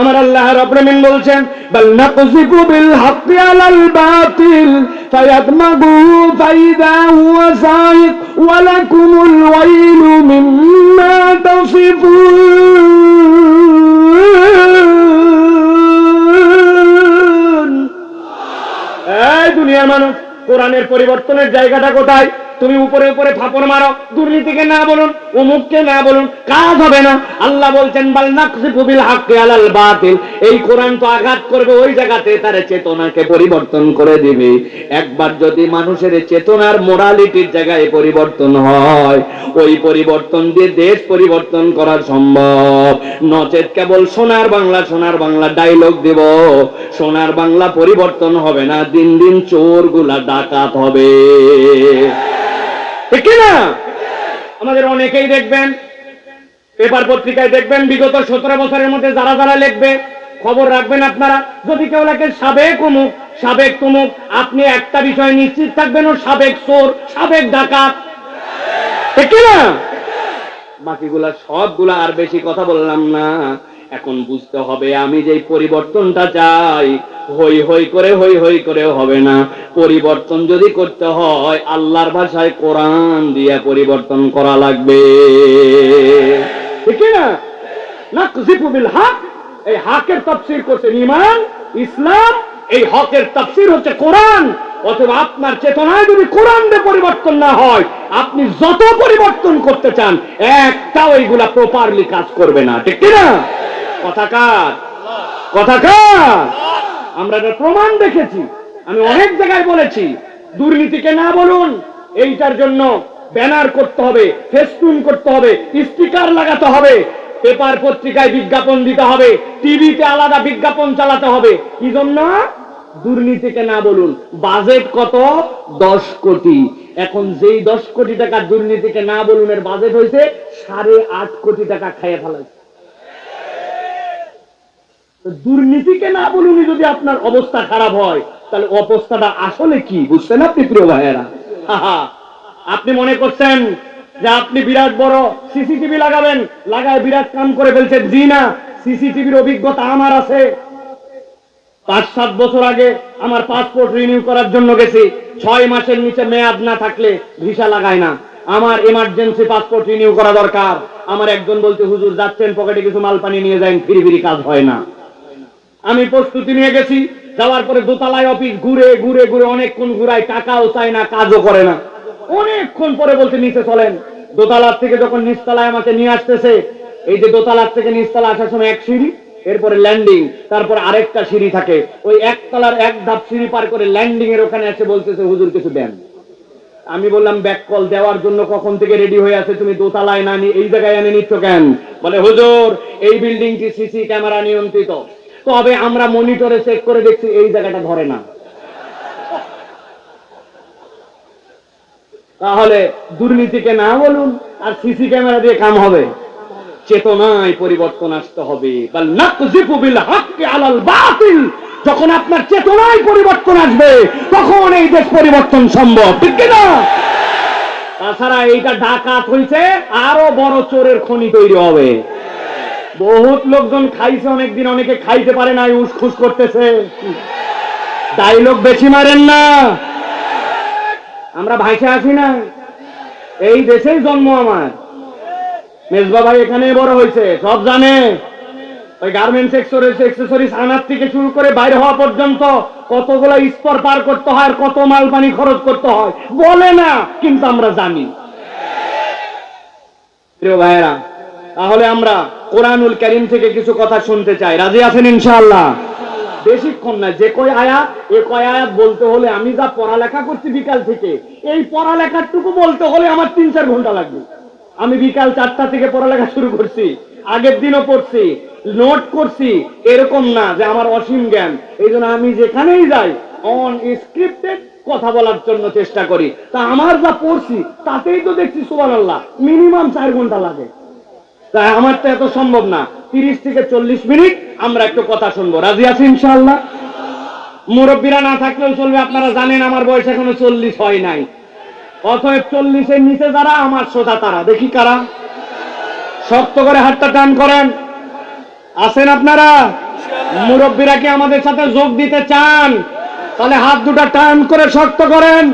আমার আল্লাহ রব্রমিন বলছেন, বাল নাকযিবু বিল হাক্কি আলাল বাতিল ফায়াদমাগুহু ফাইদা হুয়া সাইক, ওয়া লাকুমুল ওয়াইলু মিম্মা তাসিফুন। এই দুনিয়ার মানুষ, কোরআনের পরিবর্তনের জায়গাটা কোথায়? তুমি উপরে উপরে ফাপড় মারো, দুর্নীতিকে না বলুন, অমুককে না বলুন, কাজ হবে না। আল্লাহ বলছেন, বাল নাকসিফু বিল হাক্কি আলাল বাতিল। এই কোরআন তো আঘাত করবে ওই জায়গাতে তার চেতনাকে পরিবর্তন করে দিবে। একবার যদি মানুষের চেতনার মোরালিটির জায়গায় পরিবর্তন হয়, ওই পরিবর্তন দিয়ে দেশ পরিবর্তন করা সম্ভব। নচেত কেবল সোনার বাংলা সোনার বাংলা ডায়লগ দেব। সোনার বাংলা পরিবর্তন হবে না, দিন দিন চোরগুলা ডাকাত হবে। ঠিক না? আমাদের অনেকেই দেখবেন, পেপার পত্রিকায় দেখবেন, বিগত সতেরো বছরের মধ্যে যারা যারা লিখবে, খবর রাখবেন আপনারা। যদি কেউ লেখে সাবেক অমুক, সাবেক তমুক, আপনি একটা বিষয় নিশ্চিত থাকবেন ও সাবেক চোর, সাবেক ডাকাত। ঠিক না? বাকিগুলা সবগুলা আর বেশি কথা বললাম না। এখন বুঝতে হবে আমি যে পরিবর্তনটা চাই হই হই করে হই হই করে হবে না। পরিবর্তন যদি করতে হয়, আল্লাহর ভাষায় কোরআন দিয়ে পরিবর্তন করা লাগবে। না? না এই হকের তাফসীর ইসলাম, এই হকের তাফসীর হচ্ছে কোরআন। অথবা আপনার চেতনায় যদি কোরআন পরিবর্তন না হয়, আপনি যত পরিবর্তন করতে চান, একটাও এইগুলা প্রপারলি কাজ করবে না। ঠিক প্রমাণ দেখেছি। আমি অনেক জায়গায় বলেছি, দুর্নীতিকে না বলুন, এইটার জন্য ব্যানার করতে হবে, ফেস্টুন করতে হবে, স্টিকার লাগাতে হবে, পেপার পত্রিকায় বিজ্ঞাপন দিতে হবে, টিভিতে আলাদা বিজ্ঞাপন চালাতে হবে। কি জন্য? দুর্নীতিকে না বলুন। বাজেট কত? দশ কোটি। এখন যেই দশ কোটি টাকা দুর্নীতিকে না বলুন এর বাজেট হয়েছে, সাড়ে আট কোটি টাকা খাইয়ে ফেলাইছে দুর্নীতিকে না বলুন যদি আপনার অবস্থা খারাপ হয়, তাহলে অবস্থাটা আসলে কি? বুঝছেন আপনি প্রিয় ভাইয়েরা? আপনি মনে করছেন যে আপনি বিরাট বড় সিসিটিভি লাগাবেন, লাগায় বিরাট কাম করে ফেলছেন? জি না, সিসিটিভির অভিজ্ঞতা আমার আছে। পাঁচ, সাত বছর আগে আমার পাসপোর্ট রিনিউ করার জন্য গেছি। ছয় মাসের নিচে মেয়াদ না থাকলে ভিসা লাগায় না। আমার এমার্জেন্সি পাসপোর্ট রিনিউ করা দরকার। আমার একজন বলতে হুজুর, যাচ্ছেন, পকেটে কিছু মাল পানি নিয়ে যান, ফিরি ফিরি কাজ হয় না। আমি প্রস্তুতি নিয়ে গেছি, যাওয়ার পরে দোতলায় অফিস ঘুরে ঘুরে ঘুরে অনেকক্ষণ ঘুরায়, টাকাও চায় না, কাজও করে না। অনেকক্ষণ পরে বলতে নিচে চলেন। দোতলার থেকে যখন নিচতলায় আমাকে নিয়ে আসতেছে, এই যে দোতলার থেকে নিচতলা আসার সময় এক সিঁড়ি, এরপরে ল্যান্ডিং তারপর আরেকটা সিঁড়ি থাকে। ওই একতলার এক ধাপ সিঁড়ি পার করে ল্যান্ডিং এর ওখানে এসে বলতেছে, হুজুর, কিছু দেন। আমি বললাম, ব্যাক কল দেওয়ার জন্য কখন থেকে রেডি হয়ে আছে? তুমি দোতলায় না এই জায়গায় এনে নিচ্ছ কেন? বলে, হুজুর, এই বিল্ডিংটি সিসি ক্যামেরা নিয়ন্ত্রিত। তবে আমরা মনিটরে চেক করে দেখছি এই জায়গাটা ধরে না। তাহলে দুর্নীতিকে না বলুন, আর সিসি ক্যামেরা দিয়ে কাম হবে। চেতনায় পরিবর্তন আসতে হবে। যখন আপনার চেতনায় পরিবর্তন আসবে, তখন এই দেশ পরিবর্তন সম্ভব। ঠিক না তাছাড়া এইটা ডাকাত হইছে, আরও বড় চোরের খনি তৈরি হবে। বহুত লোকজন খাইছে, অনেকদিন অনেকে খাইতে পারে না উসখুস করতেছে। ডাইলগ বেশি মারেন না। আমরা ভাইসে আছি না। এই দেশেই জন্ম আমার। মেজবা ভাই এখানে বড় হয়েছে সব জানে। ওই গার্মেন্টস এক্সেসরিজ আনার থেকে শুরু করে বাইরে হওয়া পর্যন্ত কতগুলো স্তর পার করতে হয় আর কত মাল পানি খরচ করতে হয়, বলে না, কিন্তু আমরা জানি। প্রিয় ভাইয়েরা তাহলে আমরা কোরআনুল করিম থেকে কিছু কথা শুনতে চাই। রাজি আছেন ইনশাআল্লাহ? বেশিক্ষণ না যে কয় আয়াত, এ কয় আয়াত বলতে হলে আমি যা পড়ালেখা করছি বিকাল থেকে, এই পড়ালেখাটুকু বলতে হলে আমার তিন চার ঘণ্টা লাগবে। আমি বিকাল চারটা থেকে পড়ালেখা শুরু করছি, আগের দিনও পড়ছি, নোট করছি, এরকম না যে আমার অসীম জ্ঞান। এই আমি যেখানেই যাই অন স্ক্রিপ্টেড কথা বলার জন্য চেষ্টা করি। তা আমার যা পড়ছি, তাতেই তো দেখছি সুবান আল্লাহ মিনিমাম চার ঘণ্টা লাগে। তাই আমার তো এত সম্ভব না। তিরিশ থেকে চল্লিশ মিনিট আমরা একটু কথা শুনব। রাজি আছি ইনশাআল্লাহ? মুরব্বীরা না থাকলেও চলবে, আপনারা জানেন আমার বয়স এখনও চল্লিশ হয় নাই। অতএব চল্লিশের নিচে যারা, আমার শ্রোতা তারা। দেখি কারা? শক্ত করে হাতটা টান করেন। আছেন আপনারা? মুরব্বীরা কি আমাদের সাথে যোগ দিতে চান? তাহলে হাত দুটা টান করে শক্ত করেন।